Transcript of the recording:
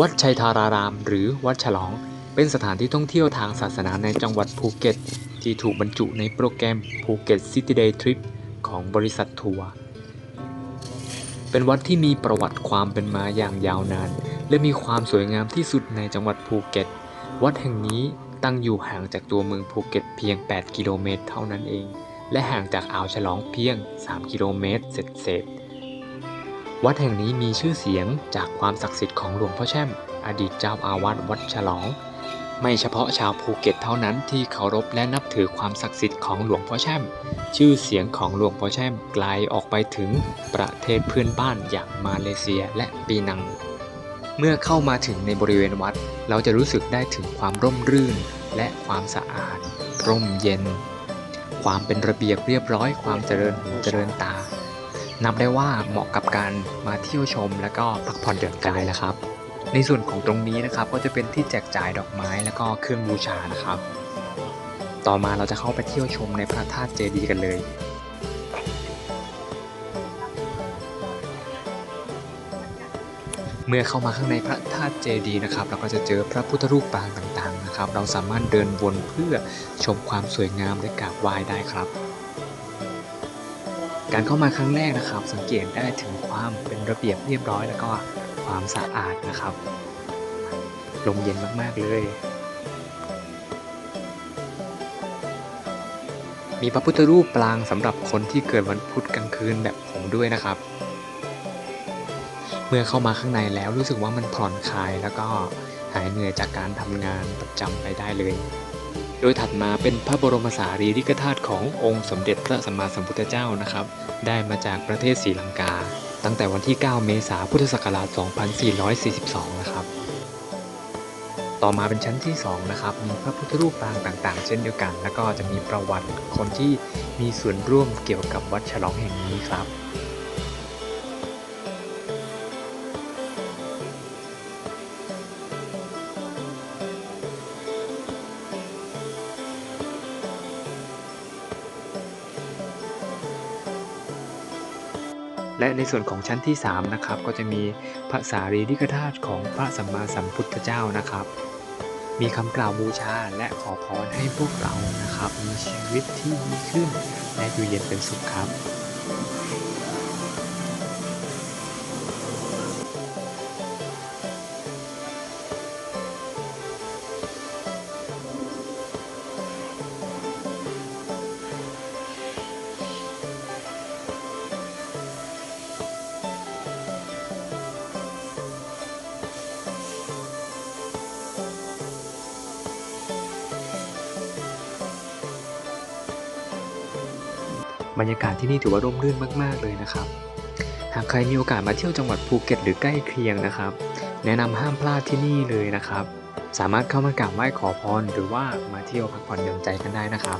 วัดชัยธาราราม หรือวัดฉลอง เป็นสถานที่ท่องเที่ยวทางศาสนาในจังหวัดภูเก็ต ที่ถูกบรรจุในโปรแกรมภูเก็ตซิตี้เดย์ทริปของบริษัททัวร์เป็นวัดที่มีประวัติความเป็นมาอย่างยาวนาน และมีความสวยงามที่สุดในจังหวัดภูเก็ต วัดแห่งนี้ตั้งอยู่ห่างจากตัวเมืองภูเก็ตเพียง 8 กิโลเมตรเท่านั้นเอง และห่างจากอ่าวฉลองเพียง 3 กิโลเมตรเศษ วัดแห่งนี้มีชื่อเสียงจากความศักดิ์สิทธิ์ของหลวงพ่อแช่ม อดีตเจ้าอาวาสวัดฉลอง ไม่เฉพาะชาวภูเก็ตเท่านั้นที่เคารพและนับถือความศักดิ์สิทธิ์ของหลวงพ่อแช่ม ชื่อเสียงของหลวงพ่อแช่มไกลออกไปถึงประเทศเพื่อนบ้านอย่างมาเลเซียและปีนัง เมื่อเข้ามาถึงในบริเวณวัด เราจะรู้สึกได้ถึงความร่มรื่นและความสะอาด ร่มเย็น ความเป็นระเบียบเรียบร้อย ความเจริญหูเจริญตา นับได้ว่าเหมาะกับการมาเที่ยวชม และก็พักผ่อนหย่อนกายแล้วครับ ในส่วนของตรงนี้นะครับก็จะเป็นที่แจกจ่ายดอกไม้แล้วก็เครื่องบูชานะครับ ต่อมาเราจะเข้าไปเที่ยวชมในพระธาตุเจดีย์กันเลยเมื่อเข้ามาข้างในพระธาตุเจดีย์นะครับ เราก็จะเจอพระพุทธรูปปางต่างๆนะครับ เราสามารถเดินวนเพื่อชมความสวยงามและกราบไหว้ได้ครับ การเข้ามาครั้งแรกนะครับ สังเกตได้ถึงความเป็นระเบียบเรียบร้อย แล้วก็ความสะอาดนะครับ ลมเย็นมากๆเลย มีพระพุทธรูปปรางสำหรับคนที่เกิดวันพุธกลางคืนแบบผมด้วยนะครับ เมื่อเข้ามาข้างในแล้วรู้สึกว่ามันผ่อนคลายแล้วก็หายเหนื่อยจากการทำงานประจำไปได้เลย โดยถัดมาเป็นพระบรมสารีริกธาตุขององค์สมเด็จพระสัมมาสัมพุทธเจ้านะครับ ได้มาจากประเทศศรีลังกา ตั้งแต่วันที่ 9 เมษายนพุทธศักราช 2442 นะครับ ต่อมาเป็นชั้นที่ 2 นะครับ มีพระพุทธรูปปางต่างๆ เช่นเดียวกัน แล้วก็จะมีประวัติคนที่มีส่วนร่วมเกี่ยวกับวัดฉลองแห่งนี้ครับ และในส่วนของชั้นที่ 3 นะครับ ก็จะมีพระสารีริกธาตุของพระสัมมาสัมพุทธเจ้านะครับ มีคำกล่าวบูชาและขอพรให้พวกเรานะครับ มีชีวิตที่ดีขึ้นและอยู่เย็นเป็นสุขครับ บรรยากาศที่นี่ถือว่าร่มรื่นมาก ๆ เลยนะครับ หากใครมีโอกาสมาเที่ยวจังหวัดภูเก็ตหรือใกล้เคียงนะครับ แนะนำห้ามพลาดที่นี่เลยนะครับ สามารถเข้ามากราบไหว้ขอพรหรือว่ามาเที่ยวพักผ่อนหย่อนใจกันได้นะครับ